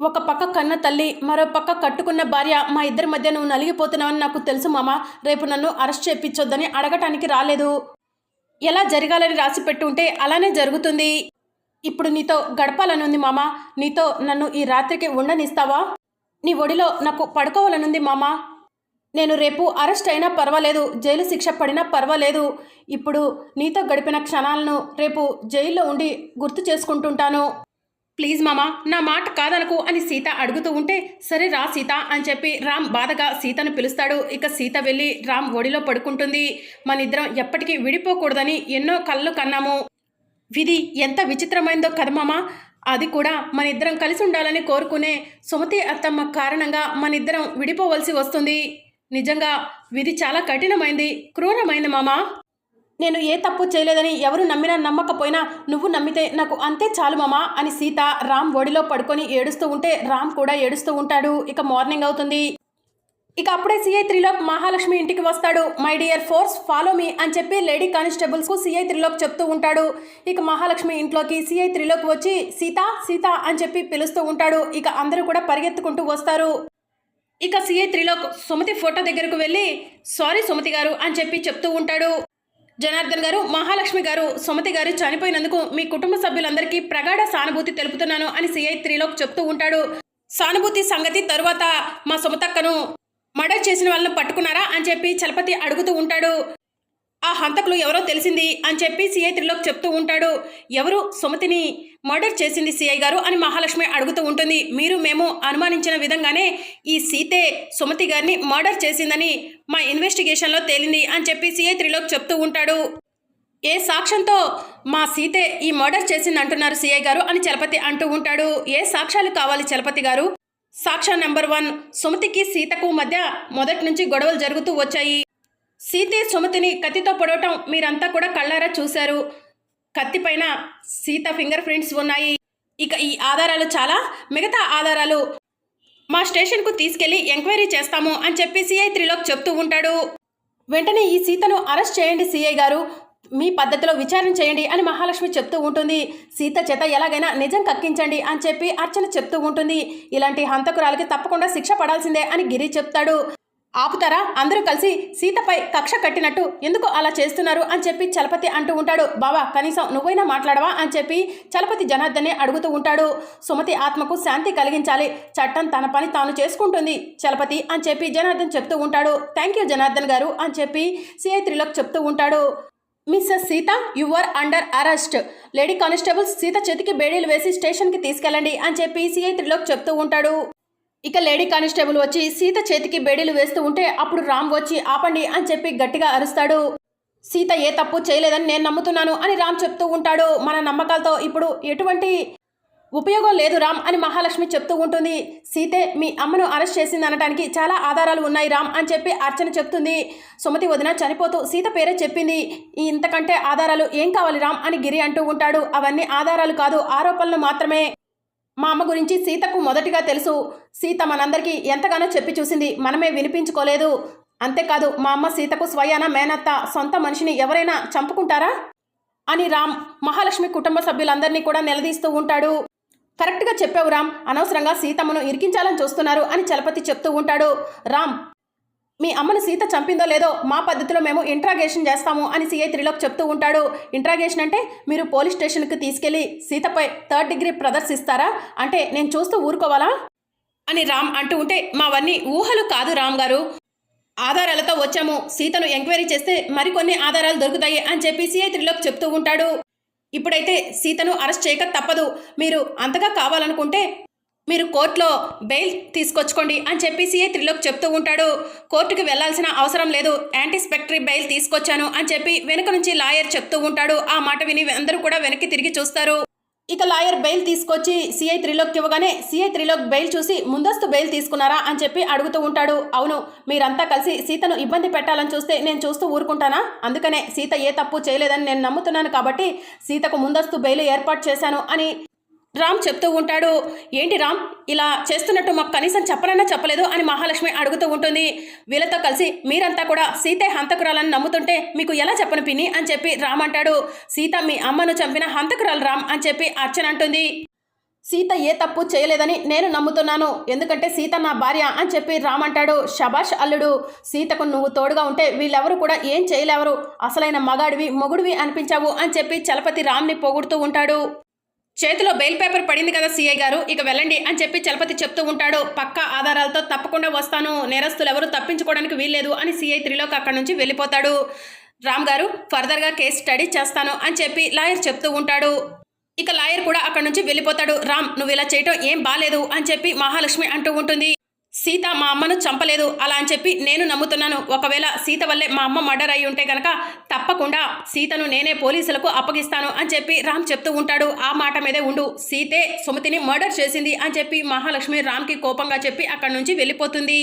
ఒక పక్క కన్న తల్లి మరో పక్క కట్టుకున్న భార్య మా ఇద్దరి మధ్య నువ్వు నలిగిపోతున్నావని నాకు తెలుసు మామ. రేపు నన్ను అరెస్ట్ చేయించొద్దని అడగటానికి రాలేదు. ఎలా జరగాలని రాసి పెట్టుంటే అలానే జరుగుతుంది. ఇప్పుడు నీతో గడపాలనుంది మామ. నీతో నన్ను ఈ రాత్రికి ఉండనిస్తావా? నీ ఒడిలో నాకు పడుకోవాలనుంది మామ. నేను రేపు అరెస్ట్ అయినా పర్వాలేదు జైలు శిక్ష పడినా పర్వాలేదు. ఇప్పుడు నీతో గడిపిన క్షణాలను రేపు జైల్లో ఉండి గుర్తు చేసుకుంటుంటాను. ప్లీజ్ మామా నా మాట కాదనకు అని సీత అడుగుతూ ఉంటే సరే రా సీత అని చెప్పి రామ్ బాధగా సీతను పిలుస్తాడు. ఇక సీత వెళ్ళి రామ్ ఒడిలో పడుకుంటుంది. మనిద్దరం ఎప్పటికీ విడిపోకూడదని ఎన్నో కళ్ళు కన్నాము. విధి ఎంత విచిత్రమైందో కదా మామా. అది కూడా మన ఇద్దరం కలిసి ఉండాలని కోరుకునే సుమతి అత్తమ్మ కారణంగా మన ఇద్దరం విడిపోవలసి వస్తుంది. నిజంగా విధి చాలా కఠినమైంది క్రూరమైంది మామా. నేను ఏ తప్పు చేయలేదని ఎవరు నమ్మినా నమ్మకపోయినా నువ్వు నమ్మితే నాకు అంతే చాలు మామా అని సీత రామ్ ఒడిలో పడుకొని ఏడుస్తూ ఉంటే రామ్ కూడా ఏడుస్తూ ఉంటాడు. ఇక మార్నింగ్ అవుతుంది. ఇక అప్పుడే సిఐ త్రిలోక్ మహాలక్ష్మి ఇంటికి వస్తాడు. My dear force follow me అని చెప్పి లేడీ కానిస్టేబుల్స్కు సిఐ త్రిలోక్ చెప్తూ ఉంటాడు. ఇక మహాలక్ష్మి ఇంట్లోకి సిఐ త్రిలోక్ వచ్చి సీత సీత అని చెప్పి పిలుస్తూ ఉంటాడు. ఇక అందరూ కూడా పరిగెత్తుకుంటూ వస్తారు. ఇక సిఐ త్రిలోక్ సుమతి ఫోటో దగ్గరకు వెళ్ళి సారీ సుమతి గారు అని చెప్పి చెప్తూ ఉంటాడు. జనార్దన్ గారు మహాలక్ష్మి గారు సుమతి గారు చనిపోయినందుకు మీ కుటుంబ సభ్యులందరికీ ప్రగాఢ సానుభూతి తెలుపుతున్నాను అని సిఐ త్రీలోకి చెప్తూ ఉంటాడు. సానుభూతి సంగతి తరువాత మా సుమతక్కను మర్డర్ చేసిన వాళ్ళని పట్టుకున్నారా అని చెప్పి చలపతి అడుగుతూ ఉంటాడు. ఆ హంతకులు ఎవరో తెలిసింది అని చెప్పి సిఐ త్రిలోక్ చెప్తూ ఉంటాడు. ఎవరు? సుమతిని మర్డర్ చేసింది సిఐ గారు అని మహాలక్ష్మి అడుగుతూ ఉంటుంది. మీరు మేము అనుమానించిన విధంగానే ఈ సీతే సుమతి గారిని మర్డర్ చేసిందని మా ఇన్వెస్టిగేషన్లో తేలింది అని చెప్పి సిఐ త్రిలోక్ చెప్తూ ఉంటాడు. ఏ సాక్ష్యంతో మా సీతే ఈ మర్డర్ చేసింది అంటున్నారు సీఐ గారు అని చలపతి అంటూ ఉంటాడు. ఏ సాక్ష్యాలు కావాలి చలపతి గారు? సాక్ష్యం నెంబర్ వన్ సుమతికి సీతకు మధ్య మొదటి నుంచి గొడవలు జరుగుతూ వచ్చాయి. సీతే సుమతిని కత్తితో పొడవటం మీరంతా కూడా కళ్ళారా చూశారు. కత్తి పైన సీత ఫింగర్ ప్రింట్స్ ఉన్నాయి. ఇక ఈ ఆధారాలు చాలా మిగతా ఆధారాలు. మా స్టేషన్కు తీసుకెళ్ళి ఎంక్వైరీ చేస్తాము అని చెప్పి సిఐ త్రిలోక్ చెప్తూ ఉంటాడు. వెంటనే ఈ సీతను అరెస్ట్ చేయండి సిఐ గారు. మీ పద్ధతిలో విచారణ చేయండి అని మహాలక్ష్మి చెప్తూ ఉంటుంది. సీత చేత ఎలాగైనా నిజం కక్కించండి అని చెప్పి అర్చన చెప్తూ ఉంటుంది. ఇలాంటి హంతకురాలకి తప్పకుండా శిక్ష పడాల్సిందే అని గిరి చెప్తాడు. ఆపుతారా? అందరూ కలిసి సీతపై కక్ష కట్టినట్టు ఎందుకు అలా చేస్తున్నారు అని చెప్పి చలపతి అంటూ ఉంటాడు. బావా కనీసం నువ్వైనా మాట్లాడవా అని చెప్పి చలపతి జనార్దన్ని అడుగుతూ ఉంటాడు. సుమతి ఆత్మకు శాంతి కలిగించాలి. చట్టం తన పని తాను చేసుకుంటుంది చలపతి అని చెప్పి జనార్దన్ చెప్తూ ఉంటాడు. థ్యాంక్ యూ జనార్దన్ గారు అని చెప్పి సిఐ త్రిలోక్ చెప్తూ ఉంటాడు. Mrs Sita you are under arrest. Lady constables Sita చేతికి బేడీలు వేసి స్టేషన్కి తీసుకెళ్ళండి అని చెప్పి సిఐ త్రిలోక్ చెప్తూ ఉంటాడు. ఇక లేడీ కానిస్టేబుల్ వచ్చి సీత చేతికి బేడీలు వేస్తూ ఉంటే అప్పుడు రామ్ వచ్చి ఆపండి అని చెప్పి గట్టిగా అరుస్తాడు. సీత ఏ తప్పు చేయలేదని నేను నమ్ముతున్నాను అని రామ్ చెప్తూ ఉంటాడు. మన నమ్మకాలతో ఇప్పుడు ఎటువంటి ఉపయోగం లేదు రామ్ అని మహాలక్ష్మి చెప్తూ ఉంటుంది. సీతే మీ అమ్మను అరెస్ట్ చేసింది అనడానికి చాలా ఆధారాలు ఉన్నాయి రామ్ అని చెప్పి అర్చన చెప్తుంది. సుమతి వదిన చనిపోతూ సీత పేరే చెప్పింది. ఇంతకంటే ఆధారాలు ఏం కావాలి రామ్ అని గిరి అంటూ ఉంటాడు. అవన్నీ ఆధారాలు కాదు ఆరోపణలు మాత్రమే. మా అమ్మ గురించి సీతకు మొదటిగా తెలుసు. సీత మనందరికీ ఎంతగానో చెప్పి చూసింది. మనమే వినిపించుకోలేదు. అంతేకాదు మా అమ్మ సీతకు స్వయాన మేనత్త సొంత మనిషిని ఎవరైనా చంపుకుంటారా? అని రామ్ మహాలక్ష్మి కుటుంబ సభ్యులందరినీ కూడా నిలదీస్తూ ఉంటాడు. కరెక్ట్గా చెప్పావు రామ్ అనవసరంగా సీతమ్మను ఇరికించాలని చూస్తున్నారు అని చలపతి చెప్తూ ఉంటాడు. రామ్ మీ అమ్మను సీత చంపిందో లేదో మా పద్ధతిలో మేము ఇంట్రాగేషన్ చేస్తాము అని సీఐ త్రిలోక్ చెప్తూ ఉంటాడు. ఇంట్రాగేషన్ అంటే మీరు పోలీస్ స్టేషన్కి తీసుకెళ్ళి సీతపై థర్డ్ డిగ్రీ ప్రదర్శిస్తారా? అంటే నేను చూస్తూ ఊరుకోవాలా? అని రామ్ అంటూ ఉంటే మావన్నీ ఊహలు కాదు రామ్ గారు. ఆధారాలతో వచ్చాము. సీతను ఎంక్వైరీ చేస్తే మరికొన్ని ఆధారాలు దొరుకుతాయి అని చెప్పి సిఐ త్రిలోక్ చెప్తూ ఉంటాడు. ఇప్పుడైతే సీతను అరెస్ట్ చేయక తప్పదు. మీరు అంతగా కావాలనుకుంటే మీరు కోర్టులో బెయిల్ తీసుకొచ్చుకోండి అని చెప్పి సిఐ త్రిలోక్ చెప్తూ ఉంటాడు. కోర్టుకి వెళ్ళాల్సిన అవసరం లేదు. యాంటీస్పెక్టరీ బెయిల్ తీసుకొచ్చాను అని చెప్పి వెనుక నుంచి లాయర్ చెప్తూ ఉంటాడు. ఆ మాట విని అందరూ కూడా వెనక్కి తిరిగి చూస్తారు. ఇక లాయర్ బెయిల్ తీసుకొచ్చి సిఐ త్రిలోక్ ఇవ్వగానే సిఐ త్రిలోక్ బెయిల్ చూసి ముందస్తు బెయిల్ తీసుకున్నారా అని చెప్పి అడుగుతూ ఉంటాడు. అవును మీరంతా కలిసి సీతను ఇబ్బంది పెట్టాలని చూస్తే నేను చూస్తూ ఊరుకుంటానా? అందుకనే సీత ఏ తప్పు చేయలేదని నేను నమ్ముతున్నాను కాబట్టి సీతకు ముందస్తు బెయిల్ ఏర్పాటు చేశాను అని రామ్ చెప్తూ ఉంటాడు ఏంటి రామ్ ఇలా చేస్తున్నట్టు మాకు కనీసం చెప్పనన్నా చెప్పలేదు? అని మహాలక్ష్మి అడుగుతూ ఉంటుంది. వీళ్ళతో కలిసి మీరంతా కూడా సీతే హంతకురాలని నమ్ముతుంటే మీకు ఎలా చెప్పను పిన్ని? అని చెప్పి రామ్ అంటాడు. సీత మీ అమ్మను చంపిన హంతకురాలు రామ్ అని చెప్పి అర్చన అంటుంది. సీత ఏ తప్పు చేయలేదని నేను నమ్ముతున్నాను. ఎందుకంటే సీత నా భార్య అని చెప్పి రామ్ అంటాడు. అల్లుడు సీతకు నువ్వు తోడుగా ఉంటే వీళ్ళెవరు కూడా ఏం చేయలేవరు. అసలైన మగాడివి మొగుడివి అనిపించావు అని చెప్పి చలపతి రామ్ని పొగుడుతూ ఉంటాడు. చేతిలో బెయిల్ పేపర్ పడింది కదా సీఐ గారు ఇక వెళ్ళండి అని చెప్పి చలపతి చెప్తూ ఉంటాడు. పక్క ఆధారాలతో తప్పకుండా వస్తాను. నేరస్తులు ఎవరు తప్పించుకోవడానికి వీల్లేదు అని సీఐ త్రిలోక్ అక్కడి నుంచి వెళ్ళిపోతాడు. రామ్ గారు ఫర్దర్గా కేసు స్టడీ చేస్తాను అని చెప్పి లాయర్ చెప్తూ ఉంటాడు. ఇక లాయర్ కూడా అక్కడి నుంచి వెళ్ళిపోతాడు. రామ్ నువ్వు ఇలా చేయటం ఏం బాలేదు అని చెప్పి మహాలక్ష్మి అంటూ ఉంటుంది. సీత మా అమ్మను చంపలేదు అలా అని చెప్పి నేను నమ్ముతున్నాను. ఒకవేళ సీత వల్లే మా అమ్మ మర్డర్ అయి ఉంటే గనక తప్పకుండా సీతను నేనే పోలీసులకు అప్పగిస్తాను అని చెప్పి రామ్ చెప్తూ ఉంటాడు. ఆ మాట మీదే ఉండు. సీతే సుమతిని మర్డర్ చేసింది అని చెప్పి మహాలక్ష్మి రామ్కి కోపంగా చెప్పి అక్కడి నుంచి వెళ్ళిపోతుంది.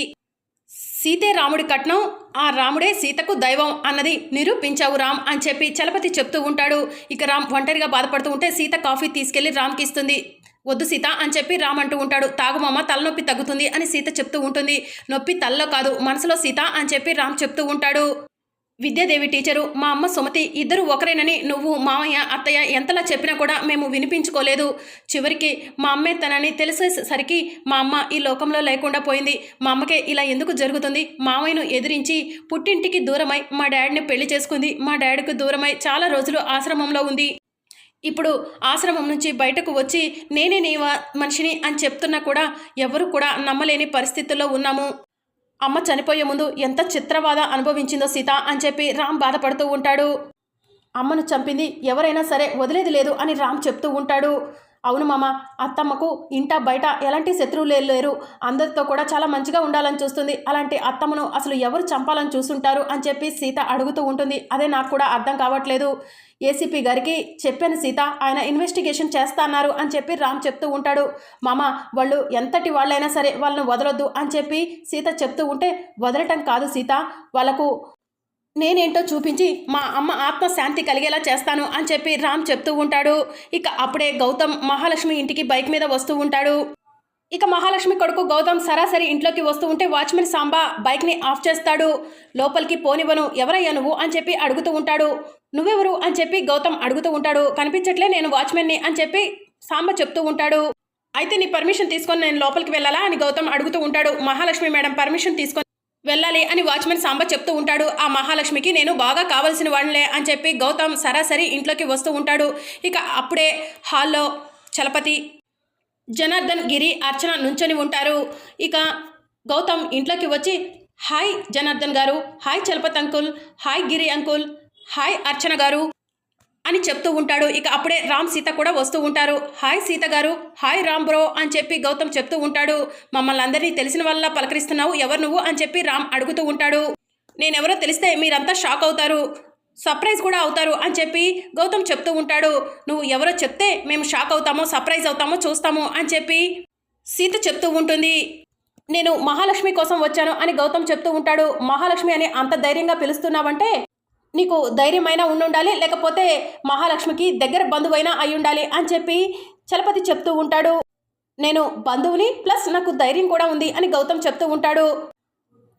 సీతే రాముడి కట్నం ఆ రాముడే సీతకు దైవం అన్నది నిరూపించావు రామ్ అని చెప్పి చలపతి చెప్తూ ఉంటాడు. ఇక రామ్ ఒంటరిగా బాధపడుతూ ఉంటే సీత కాఫీ తీసుకెళ్ళి రామ్కి ఇస్తుంది. వద్దు సీత అని చెప్పి రామ్ అంటూ ఉంటాడు. తాగుమమ్మ తలనొప్పి తగ్గుతుంది అని సీత చెప్తూ ఉంటుంది. నొప్పి తల్లో కాదు మనసులో సీత అని చెప్పి రామ్ చెప్తూ ఉంటాడు. విద్యాదేవి టీచరు మా అమ్మ సుమతి ఇద్దరు ఒకరేనని నువ్వు మామయ్య అత్తయ్య ఎంతలా చెప్పినా కూడా మేము వినిపించుకోలేదు. చివరికి మా అమ్మే తనని తెలిసేసరికి మా అమ్మ ఈ లోకంలో లేకుండా పోయింది. మా అమ్మకే ఇలా ఎందుకు జరుగుతుంది? మామయ్యను ఎదిరించి పుట్టింటికి దూరమై మా డాడీని పెళ్ళి చేసుకుంది. మా డాడీకి దూరమై చాలా రోజులు ఆశ్రమంలో ఉంది. ఇప్పుడు ఆశ్రమం నుంచి బయటకు వచ్చి నేనే నీ వ- మనిషిని అని చెప్తున్నా కూడా ఎవరు కూడా నమ్మలేని పరిస్థితుల్లో ఉన్నాము. అమ్మ చనిపోయే ముందు ఎంత చిత్రవాద అనుభవించిందో సీత అని చెప్పి రామ్ బాధపడుతూ ఉంటాడు. అమ్మను చంపింది ఎవరైనా సరే వదిలేది లేదు అని రామ్ చెప్తూ ఉంటాడు. అవును మామ అత్తమ్మకు ఇంట బయట ఎలాంటి శత్రువులు లేరు. అందరితో కూడా చాలా మంచిగా ఉండాలని చూస్తుంది. అలాంటి అత్తమ్మను అసలు ఎవరు చంపాలని చూస్తుంటారు అని చెప్పి సీత అడుగుతూ ఉంటుంది. అదే నాకు కూడా అర్థం కావట్లేదు. ఏసీపీ గారికి చెప్పాను సీత ఆయన ఇన్వెస్టిగేషన్ చేస్తానన్నారు అని చెప్పి రామ్ చెప్తూ ఉంటాడు. మామ వాళ్ళు ఎంతటి వాళ్ళైనా సరే వాళ్ళని వదలొద్దు అని చెప్పి సీత చెప్తూ ఉంటే వదలటం కాదు సీత. వాళ్ళకు నేనేంటో చూపించి మా అమ్మ ఆత్మ శాంతి కలిగేలా చేస్తాను అని చెప్పి రామ్ చెప్తూ ఉంటాడు. ఇక అప్పుడే గౌతమ్ మహాలక్ష్మి ఇంటికి బైక్ మీద వస్తూ ఉంటాడు. ఇక మహాలక్ష్మి కొడుకు గౌతమ్ సరాసరి ఇంట్లోకి వస్తూ ఉంటే వాచ్మెన్ సాంబా బైక్ని ఆఫ్ చేస్తాడు. లోపలికి పోనివ్వను ఎవరయ్యా నువ్వు? అని చెప్పి అడుగుతూ ఉంటాడు. నువ్వెవరు? అని చెప్పి గౌతమ్ అడుగుతూ ఉంటాడు. కనిపించట్లే నేను వాచ్మెన్ని అని చెప్పి సాంబ చెప్తూ ఉంటాడు. అయితే నీ పర్మిషన్ తీసుకొని నేను లోపలికి వెళ్ళాలా? అని గౌతమ్ అడుగుతూ ఉంటాడు. మహాలక్ష్మి మేడం పర్మిషన్ తీసుకొని వెళ్ళాలి అని వాచ్మెన్ సాంబ చెప్తూ ఉంటాడు. ఆ మహాలక్ష్మికి నేను బాగా కావాల్సిన వాడిలే అని చెప్పి గౌతమ్ సరాసరి ఇంట్లోకి వస్తూ ఉంటాడు. ఇక అప్పుడే హాల్లో చలపతి జనార్దన్ గిరి అర్చన నుంచొని ఉంటారు. ఇక గౌతమ్ ఇంట్లోకి వచ్చి hi Janardhan garu hi Chalapathi uncle hi Giri uncle hi Archana garu అని చెప్తూ ఉంటాడు. ఇక అప్పుడే రామ్ సీత కూడా వస్తూ ఉంటారు. హాయ్ సీత గారు. హాయ్ రామ్ బ్రో అని చెప్పి గౌతమ్ చెప్తూ ఉంటాడు. మమ్మల్ని అందరినీ తెలిసిన వల్ల పలకరిస్తున్నావు. ఎవరు నువ్వు అని చెప్పి రామ్ అడుగుతూ ఉంటాడు. నేనెవరో తెలిస్తే మీరంతా షాక్ అవుతారు. సర్ప్రైజ్ కూడా అవుతారు అని చెప్పి గౌతమ్ చెప్తూ ఉంటాడు. నువ్వు ఎవరో చెప్తే మేము షాక్ అవుతామో సర్ప్రైజ్ అవుతామో చూస్తాము అని చెప్పి సీత చెప్తూ ఉంటుంది. నేను మహాలక్ష్మి కోసం వచ్చాను అని గౌతమ్ చెప్తూ ఉంటాడు. మహాలక్ష్మి అని అంత ధైర్యంగా పిలుస్తున్నావంటే నీకు ధైర్యమైనా ఉండాలి లేకపోతే మహాలక్ష్మికి దగ్గర బంధువైనా అయి ఉండాలి అని చెప్పి చలపతి చెప్తూ ఉంటాడు. నేను బంధువుని ప్లస్ నాకు ధైర్యం కూడా ఉంది అని గౌతమ్ చెప్తూ ఉంటాడు.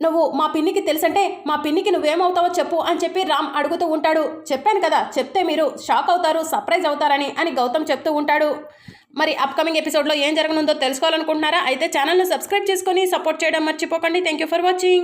నువ్వు మా పిన్నికి తెలుసంటే మా పిన్నికి నువ్వేమవుతావో చెప్పు అని చెప్పి రామ్ అడుగుతూ ఉంటాడు. చెప్పాను కదా చెప్తే మీరు షాక్ అవుతారు సర్ప్రైజ్ అవుతారని అని గౌతమ్ చెప్తూ ఉంటాడు. మరి అప్కమింగ్ ఎపిసోడ్లో ఏం జరగనుందో తెలుసుకోవాలనుకుంటున్నారా? అయితే ఛానల్ను సబ్స్క్రైబ్ చేసుకొని సపోర్ట్ చేయడం మర్చిపోకండి. Thank you for watching.